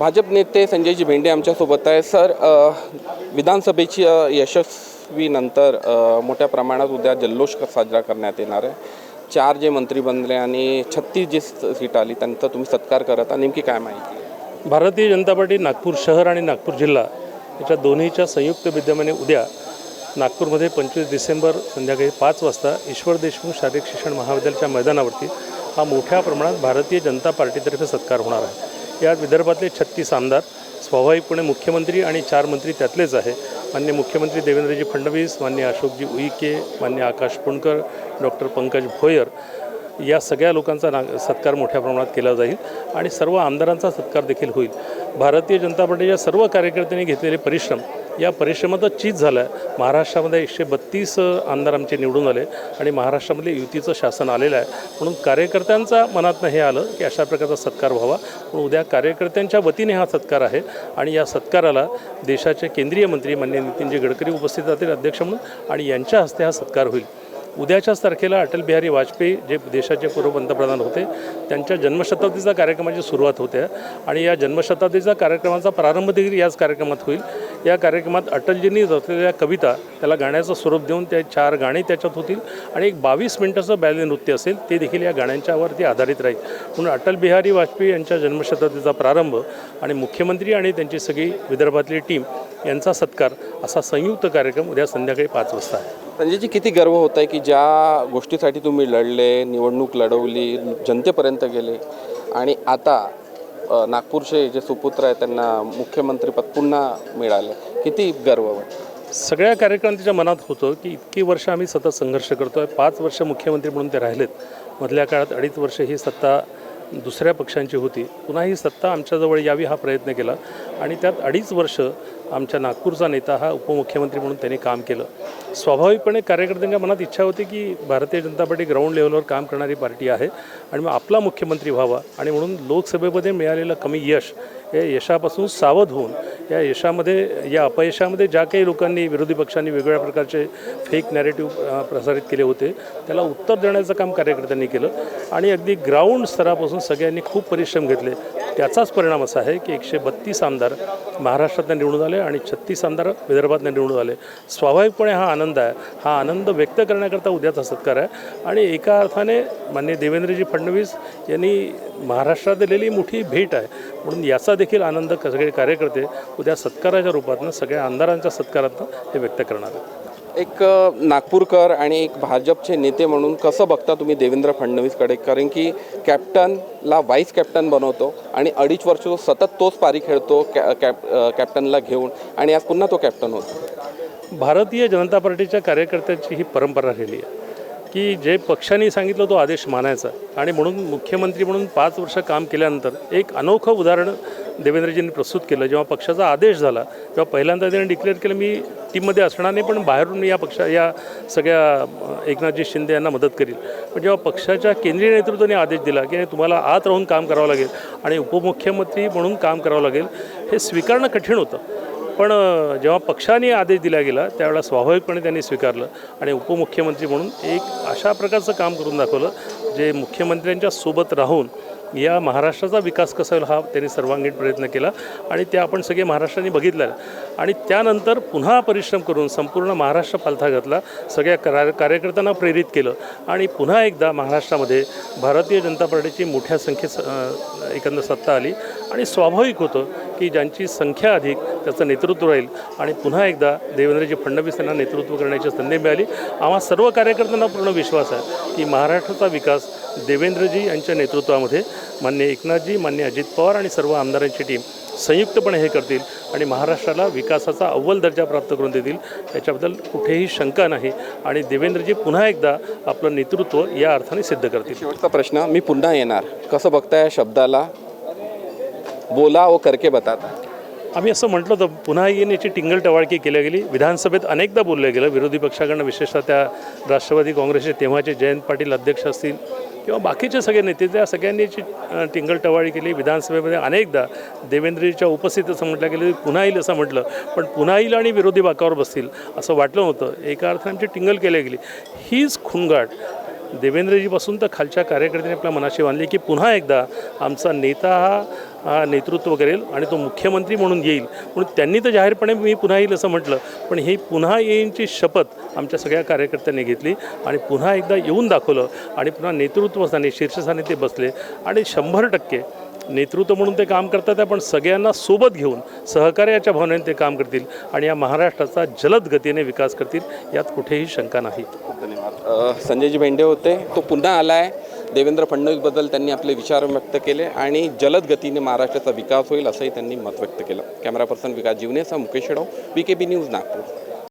भाजप नेते संजयजी भेंडे आमच्यासोबत आहे सर विधानसभेची यशस्वीनंतर मोठ्या प्रमाणात उद्या जल्लोष साजरा करण्यात येणार आहे. चार जे मंत्री बनले आणि छत्तीस जी सीट आली त्यांचा तुम्ही सत्कार करत नेमकी काय माहिती भारतीय जनता पार्टी नागपूर शहर आणि नागपूर जिल्हा याच्या दोन्हीच्या संयुक्त विद्यमाने उद्या नागपूरमध्ये पंचवीस डिसेंबर संध्याकाळी पाच वाजता ईश्वर देशमुख शारीरिक शिक्षण महाविद्यालयाच्या मैदानावरती हा मोठ्या प्रमाणात भारतीय जनता पार्टीतर्फे सत्कार होणार आहे. या विदर्भातले छत्तीस आमदार स्वाभाविकपणे मुख्यमंत्री आणि चार मंत्री त्यातलेच आहे. मान्य मुख्यमंत्री देवेंद्रजी फडणवीस मान्य अशोकजी उईके मान्य आकाश पुणकर डॉक्टर पंकज भोयर या सगळ्या लोकांचा ना सत्कार मोठ्या प्रमाणात केला जाईल आणि सर्व आमदारांचा सत्कार देखील होईल. भारतीय जनता पार्टीच्या सर्व कार्यकर्त्यांनी घेतलेले परिश्रम या परिश्रमाचा चीज झाला. आहे महाराष्ट्रामध्ये एकशे बत्तीस आमदार आमचे निवडून आले आणि महाराष्ट्रामध्ये युतीचं शासन आलेलं आहे. म्हणून कार्यकर्त्यांचा मनातनं हे आलं की अशा प्रकारचा सत्कार व्हावा. पण उद्या कार्यकर्त्यांच्या वतीने हा सत्कार आहे आणि या सत्काराला देशाचे केंद्रीय मंत्री मान्य नितीनजी गडकरी उपस्थित राहतील अध्यक्ष म्हणून आणि यांच्या हस्ते हा सत्कार होईल. उद्याच्याच तारखेला अटल बिहारी वाजपेयी जे देशाचे पूर्व पंतप्रधान होते त्यांच्या जन्मशताब्दीचा कार्यक्रमाची सुरुवात होते आणि या जन्मशताब्दीचा कार्यक्रमाचा प्रारंभ देखील याच कार्यक्रमात होईल. या कार्यक्रमात अटलजींनी रचलेल्या कविता त्याला गाण्याचं स्वरूप देऊन ते चार गाणी त्याच्यात होतील आणि एक बावीस मिनटाचं बॅले नृत्य असेल ते देखील या गाण्यांच्यावरती आधारित राहील. म्हणून अटल बिहारी वाजपेयी यांच्या जन्मशताब्दीचा प्रारंभ आणि मुख्यमंत्री आणि त्यांची सगळी विदर्भातली टीम यांचा सत्कार असा संयुक्त कार्यक्रम उद्या संध्याकाळी पाच वाजता आहे. संजयजी किती गर्व होत आहे की ज्या गोष्टीसाठी तुम्ही लढले निवडणूक लढवली जनतेपर्यंत गेले आणि आता नागपूरचे जे सुपुत्र आहेत त्यांना मुख्यमंत्रीपद पुन्हा मिळालं. किती गर्व वाटतं? सगळ्या कार्यकर्त्यांच्या मनात होतं की इतकी वर्ष आम्ही सतत संघर्ष करतो आहे पाच वर्ष मुख्यमंत्री म्हणून ते राहिलेत. मधल्या काळात अडीच वर्ष ही सत्ता दुसऱ्या पक्षांची होती. पुन्हा ही सत्ता आमच्याजवळ यावी हा प्रयत्न केला. आणि त्यात अडीच वर्ष आमच्या नागपूरचा नेता हा उपमुख्यमंत्री म्हणून त्यांनी काम केलं. स्वाभाविकपणे कार्यकर्त्यांच्या मनात इच्छा होती की भारतीय जनता पार्टी ग्राउंड लेवलवर काम करणारी पार्टी आहे आणि मग आपला मुख्यमंत्री व्हावा आणि म्हणून लोकसभेमध्ये मिळालेलं कमी यश या यशापासून सावध होऊन या यशामध्ये या अपयशामध्ये ज्या काही लोकांनी विरोधी पक्षांनी वेगवेगळ्या प्रकारचे फेक नॅरेटिव्ह प्रसारित केले होते त्याला उत्तर देण्याचं काम कार्यकर्त्यांनी केलं आणि अगदी ग्राउंड स्तरापासून सगळ्यांनी खूप परिश्रम घेतले. त्याचाच परिणाम असा आहे की एकशे बत्तीस आमदार महाराष्ट्रातनं निवडून आले आणि छत्तीस आमदार विदर्भातनं निवडून आले. स्वाभाविकपणे हा आनंद आहे. हा आनंद व्यक्त करण्याकरता उद्याचा सत्कार आहे. आणि एका अर्थाने मान्य देवेंद्रजी फडणवीस यांनी महाराष्ट्रात दिलेली मोठी भेट आहे. म्हणून याचा देखील आनंद सगळे कार्यकर्ते उद्या सत्काराच्या रूपातनं सगळ्या आमदारांच्या सत्कारातनं हे व्यक्त करणार आहेत. एक नागपूरकर आणि एक भाजपचे नेते म्हणून कसं बघता तुम्ही देवेंद्र फडणवीसकडे? कारण की कॅप्टनला व्हाईस कॅप्टन बनवतो आणि अडीच वर्ष तो सतत तोच पारी खेळतो कॅ कॅप कॅप्टनला घेऊन आणि आज पुन्हा तो कॅप्टन होतो. भारतीय जनता पार्टीच्या कार्यकर्त्यांची ही परंपरा राहिली आहे की जे पक्षाने सांगितलं तो आदेश मानायचा आणि म्हणून मुख्यमंत्री म्हणून पाच वर्ष काम केल्यानंतर एक अनोखं उदाहरण देवेंद्रजींनी प्रस्तुत केलं जेव्हा पक्षाचा आदेश झाला तेव्हा पहिल्यांदा त्यांनी डिक्लेअर केलं मी टीममध्ये असणार नाही पण बाहेरून मी या पक्षा या सगळ्या एकनाथजी शिंदे यांना मदत करील. पण जेव्हा पक्षाच्या केंद्रीय नेतृत्वाने आदेश दिला की तुम्हाला आत राहून काम करावं लागेल आणि उपमुख्यमंत्री म्हणून काम करावं लागेल हे स्वीकारणं कठीण होतं. पण जेव्हा पक्षाने आदेश दिला गेला त्यावेळेला स्वाभाविकपणे त्यांनी स्वीकारलं आणि उपमुख्यमंत्री म्हणून एक अशा प्रकारचं काम करून दाखवलं जे मुख्यमंत्र्यांच्या सोबत राहून या महाराष्ट्राचा विकास कसा होईल हा त्यांनी सर्वांगीण प्रयत्न केला आणि ते आपण सगळे महाराष्ट्राने बघितलं. आणि त्यानंतर पुन्हा परिश्रम करून संपूर्ण महाराष्ट्र पालथा घातला सगळ्या करा कार्यकर्त्यांना प्रेरित केलं आणि पुन्हा एकदा महाराष्ट्रामध्ये भारतीय जनता पार्टीची मोठ्या संख्येत एकंदर सत्ता आली आणि स्वाभाविक होतं की ज्यांची संख्या अधिक त्याचं नेतृत्व राहील आणि पुन्हा एकदा देवेंद्रजी फडणवीस यांना नेतृत्व करण्याची संधी मिळाली. आम्हा सर्व कार्यकर्त्यांना पूर्ण विश्वास आहे की महाराष्ट्राचा विकास देवेंद्रजी यांच्या नेतृत्वामध्ये मान्य एकनाथजी मान्य अजित पवार आणि सर्व आमदारांची टीम संयुक्तपणे हे करतील आणि महाराष्ट्राला विकासाचा अव्वल दर्जा प्राप्त करून देतील. याच्याबद्दल कुठेही शंका नाही आणि देवेंद्रजी पुन्हा एकदा आपलं नेतृत्व या अर्थाने सिद्ध करतील. शेवटचा प्रश्न मी पुन्हा येणार. कसं बघताय या शब्दाला? बोला व करके बताता. आम्ही असं म्हटलं होतं पुन्हा येईन याची टिंगल टवाळकी केल्या गेली. विधानसभेत अनेकदा बोललं गेलं. विरोधी पक्षाकडनं विशेषतः त्या राष्ट्रवादी काँग्रेसचे तेव्हाचे जयंत पाटील अध्यक्ष असतील किंवा बाकीचे सगळे नेते त्या सगळ्यांनी टिंगल टवाळी केली विधानसभेमध्ये अनेकदा देवेंद्रजीच्या उपस्थितीत असं म्हटलं गेलं पुन्हा येईल असं म्हटलं पण पुन्हा येईल आणि विरोधी बाकावर बसतील असं वाटलं नव्हतं एका अर्थाने आमची टिंगल केली गेली. हीच खुणगाट देवेंद्रजीपासून तर खालच्या कार्यकर्त्यांनी आपल्या मनाशी बांधली की पुन्हा एकदा आमचा नेता हा नेतृत्व करेल आणि तो मुख्यमंत्री म्हणून येईल. म्हणून त्यांनी तर जाहीरपणे मी पुन्हा येईल असं म्हटलं. पण ही पुन्हा येईनची शपथ आमच्या सगळ्या कार्यकर्त्यांनी घेतली आणि पुन्हा एकदा येऊन दाखवलं आणि पुन्हा नेतृत्वस्थानी शीर्षस्थानी ते बसले आणि शंभर टक्के नेतृत्व म्हणून ते काम करतात आहे पण सगळ्यांना सोबत घेऊन सहकार्याच्या भावनेने ते काम करतील आणि या महाराष्ट्राचा जलद गतीने विकास करतील यात कुठेही शंका नाही. धन्यवाद. संजयजी भेंडे होते. तो पुन्हा आला आहे देवेंद्र फडणवीसबद्दल त्यांनी आपले विचार व्यक्त केले आणि जलद गतीने महाराष्ट्राचा विकास होईल असंही त्यांनी मत व्यक्त केलं. Camera person Vikas जीवनेचा Mukesh Shedo B K B news Nagpur.